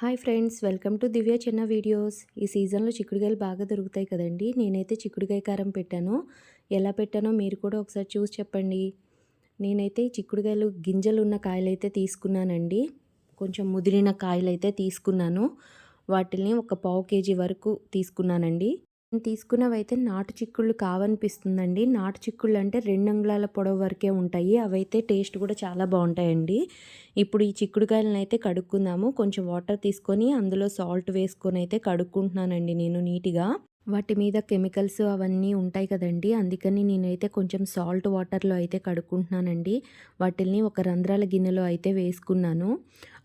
Hi friends welcome to Divya చిన్న videos. ఈ సీజన్లో చిక్కుడుకాయలు బాగా దొరుకుతాయి కదండి. నేనైతే చిక్కుడుకాయ కారం పెట్టాను. ఎలా పెట్టానో మీరు కూడా ఒకసారి చూసి చెప్పండి. నేనైతే చిక్కుడుకాయలు గింజలు ఉన్న కాయలు అయితే తీసుకున్నానండి. కొంచెం ముదిరిన కాయలు అయితే తీసుకున్నాను. వాటిని ఒక పావు కేజీ వరకు తీసుకున్నానండి. నేను తీసుకున్నవైతే నాటు చిక్కుళ్ళు కావనిపిస్తుందండి. నాటు చిక్కుళ్ళు అంటే రెండు అంగుళాల పొడవు వరకే ఉంటాయి. అవైతే టేస్ట్ కూడా చాలా బాగుంటాయండి. ఇప్పుడు ఈ చిక్కుడుకాయలను అయితే కడుక్కుందాము. కొంచెం వాటర్ తీసుకొని అందులో సాల్ట్ వేసుకొని అయితే కడుక్కుంటున్నానండి నేను నీట్గా. వాటి మీద కెమికల్స్ అవన్నీ ఉంటాయి కదండి. అందుకని నేనైతే కొంచెం సాల్ట్ వాటర్లో అయితే కడుక్కుంటున్నానండి. వాటిల్ని ఒక రంధ్రాల గిన్నెలో అయితే వేసుకున్నాను.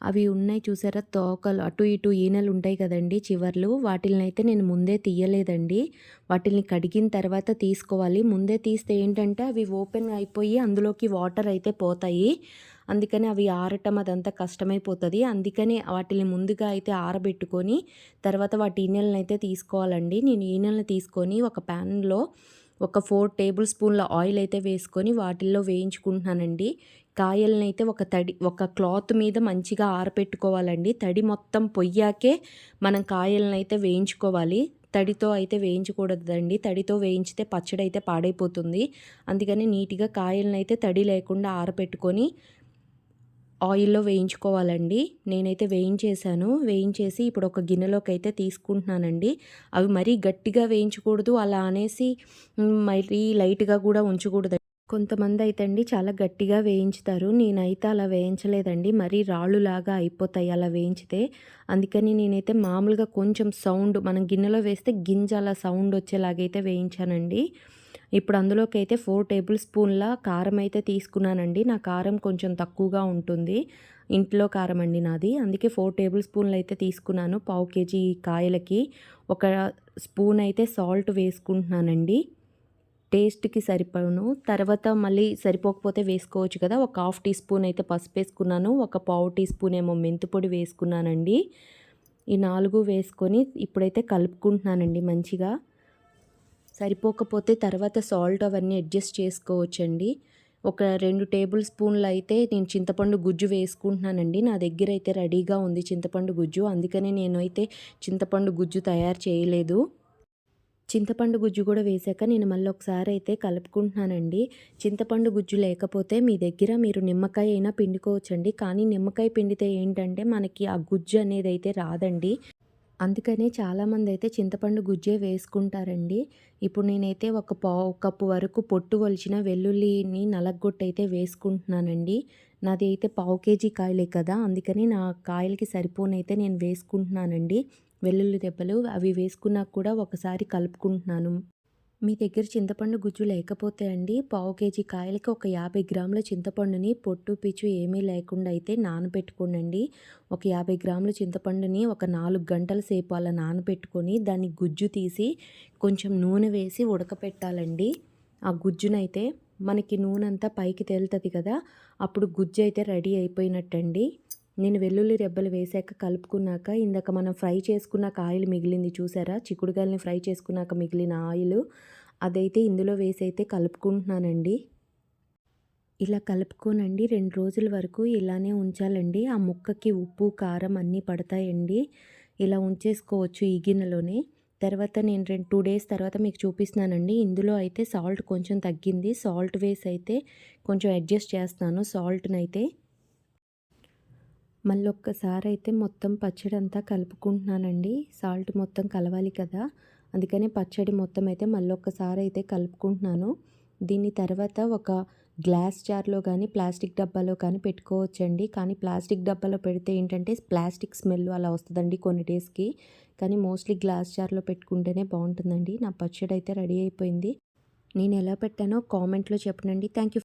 అవి ఉన్నాయి చూసారా? తోకలు అటు ఇటు ఈనెలు ఉంటాయి కదండి చివర్లు. వాటిని అయితే నేను ముందే తీయలేదండి. వాటిని కడిగిన తర్వాత తీసుకోవాలి. ముందే తీస్తే ఏంటంటే అవి ఓపెన్ అయిపోయి అందులోకి వాటర్ అయితే పోతాయి. అందుకని అవి ఆరటం అదంతా కష్టమైపోతుంది. అందుకని వాటిని ముందుగా అయితే ఆరబెట్టుకొని తర్వాత వాటి ఈనెలను అయితే తీసుకోవాలండి. నేను ఈనెలను తీసుకొని ఒక ప్యాన్లో ఒక ఫోర్ టేబుల్ స్పూన్ల ఆయిల్ అయితే వేసుకొని వాటిల్లో వేయించుకుంటున్నానండి. కాయలను అయితే ఒక తడి ఒక క్లాత్ మీద మంచిగా ఆరపెట్టుకోవాలండి. తడి మొత్తం పొయ్యాకే మనం కాయలను అయితే వేయించుకోవాలి. తడితో అయితే వేయించకూడదండి. తడితో వేయించితే పచ్చడి అయితే పాడైపోతుంది. అందుకని నీట్గా కాయలను అయితే తడి లేకుండా ఆరపెట్టుకొని ఆయిల్లో వేయించుకోవాలండి. నేనైతే వేయించేసాను వేయించేసి ఇప్పుడు ఒక గిన్నెలోకి అయితే తీసుకుంటున్నానండి. అవి మరీ గట్టిగా వేయించకూడదు. అలా అనేసి మరీ లైట్గా కూడా ఉంచకూడదు కొంతమంది అయితే అండి చాలా గట్టిగా వేయించుతారు. నేనైతే అలా వేయించలేదండి. మరీ రాళ్ళులాగా అయిపోతాయి అలా వేయించితే. అందుకని నేనైతే మామూలుగా కొంచెం సౌండ్ మనం గిన్నెలో వేస్తే గింజ అలా సౌండ్ వచ్చేలాగైతే వేయించానండి. ఇప్పుడు అందులోకి అయితే ఫోర్ టేబుల్ స్పూన్ల కారం అయితే తీసుకున్నానండి. నా కారం కొంచెం తక్కువగా ఉంటుంది. ఇంట్లో కారం అండి నాది. అందుకే ఫోర్ టేబుల్ స్పూన్లు అయితే తీసుకున్నాను. పావు కేజీ కాయలకి ఒక స్పూన్ అయితే సాల్ట్ వేసుకుంటున్నానండి. టేస్ట్కి సరిపడను. తర్వాత మళ్ళీ సరిపోకపోతే వేసుకోవచ్చు కదా. ఒక హాఫ్ టీ స్పూన్ అయితే పసుపు వేసుకున్నాను. ఒక పావు టీ స్పూన్ ఏమో మెంతిపొడి వేసుకున్నానండి. ఈ నాలుగు వేసుకొని ఇప్పుడైతే కలుపుకుంటున్నానండి మంచిగా. సరిపోకపోతే తర్వాత సాల్ట్ అవన్నీ అడ్జస్ట్ చేసుకోవచ్చండి. ఒక రెండు టేబుల్ స్పూన్లు అయితే నేను చింతపండు గుజ్జు వేసుకుంటున్నానండి. నా దగ్గర అయితే రెడీగా ఉంది చింతపండు గుజ్జు. అందుకనే నేను అయితే చింతపండు గుజ్జు తయారు చేయలేదు. చింతపండు గుజ్జు కూడా వేసాక నేను మళ్ళీ ఒకసారి అయితే కలుపుకుంటున్నానండి. చింతపండు గుజ్జు లేకపోతే మీ దగ్గర మీరు నిమ్మకాయ అయినా పిండుకోవచ్చండి. కానీ నిమ్మకాయ పిండితే ఏంటంటే మనకి ఆ గుజ్జు అనేది అయితే రాదండి. అందుకనే చాలామంది అయితే చింతపండు గుజ్జే వేసుకుంటారండి. ఇప్పుడు నేనైతే ఒక పావు కప్పు వరకు పొట్టు వలిచిన వెల్లుల్లిని నలగొట్టయితే వేసుకుంటున్నానండి. నాది అయితే పావు కేజీ కాయలే కదా అందుకని నా కాయలకి సరిపోనైతే నేను వేసుకుంటున్నానండి. వెల్లుల్లి దెబ్బలు అవి వేసుకున్నాక కూడా ఒకసారి కలుపుకుంటున్నాను. మీ దగ్గర చింతపండు గుజ్జు లేకపోతే అండి పావు కేజీ కాయలకి ఒక యాభై గ్రాముల చింతపండుని పొట్టు పిచ్చు ఏమీ లేకుండా అయితే నానబెట్టుకోనండి. ఒక యాభై గ్రాముల చింతపండుని ఒక నాలుగు గంటల సేపు అలా నానబెట్టుకొని దాన్ని గుజ్జు తీసి కొంచెం నూనె వేసి ఉడకపెట్టాలండి. ఆ గుజ్జునైతే మనకి నూనె అంతా పైకి తేలుతుంది కదా అప్పుడు గుజ్జు అయితే రెడీ అయిపోయినట్టండి. నేను వెల్లుల్లి రెబ్బలు వేసాక కలుపుకున్నాక ఇందాక మనం ఫ్రై చేసుకున్నాక ఆయిల్ మిగిలింది చూసారా? చిక్కుడుగాయలని ఫ్రై చేసుకున్నాక మిగిలిన ఆయిల్ అదైతే ఇందులో వేసి అయితే కలుపుకుంటున్నానండి. ఇలా కలుపుకోనండి. రెండు రోజుల వరకు ఇలానే ఉంచాలండి. ఆ ముక్కకి ఉప్పు కారం అన్నీ పడతాయండి. ఇలా ఉంచేసుకోవచ్చు ఈ గిన్నెలోనే. తర్వాత నేను రెండు టూ డేస్ తర్వాత మీకు చూపిస్తున్నానండి. ఇందులో అయితే సాల్ట్ కొంచెం తగ్గింది. సాల్ట్ వేసి అయితే కొంచెం అడ్జస్ట్ చేస్తాను సాల్ట్ని అయితే మళ్ళీ ఒక్కసారి అయితే మొత్తం పచ్చడి అంతా కలుపుకుంటున్నానండి. సాల్ట్ మొత్తం కలవాలి కదా. అందుకని పచ్చడి మొత్తం అయితే మళ్ళీ ఒక్కసారి అయితే కలుపుకుంటున్నాను. దీని తర్వాత ఒక గ్లాస్ జార్లో కానీ ప్లాస్టిక్ డబ్బాలో కానీ పెట్టుకోవచ్చండి. కానీ ప్లాస్టిక్ డబ్బాలో పెడితే ఏంటంటే ప్లాస్టిక్ స్మెల్ అలా వస్తుందండి కొన్ని డేస్కి. కానీ మోస్ట్లీ గ్లాస్ జార్లో పెట్టుకుంటేనే బాగుంటుందండి. నా పచ్చడి అయితే రెడీ అయిపోయింది. నేను ఎలా పెట్టానో కామెంట్లో చెప్పనండి. Thank you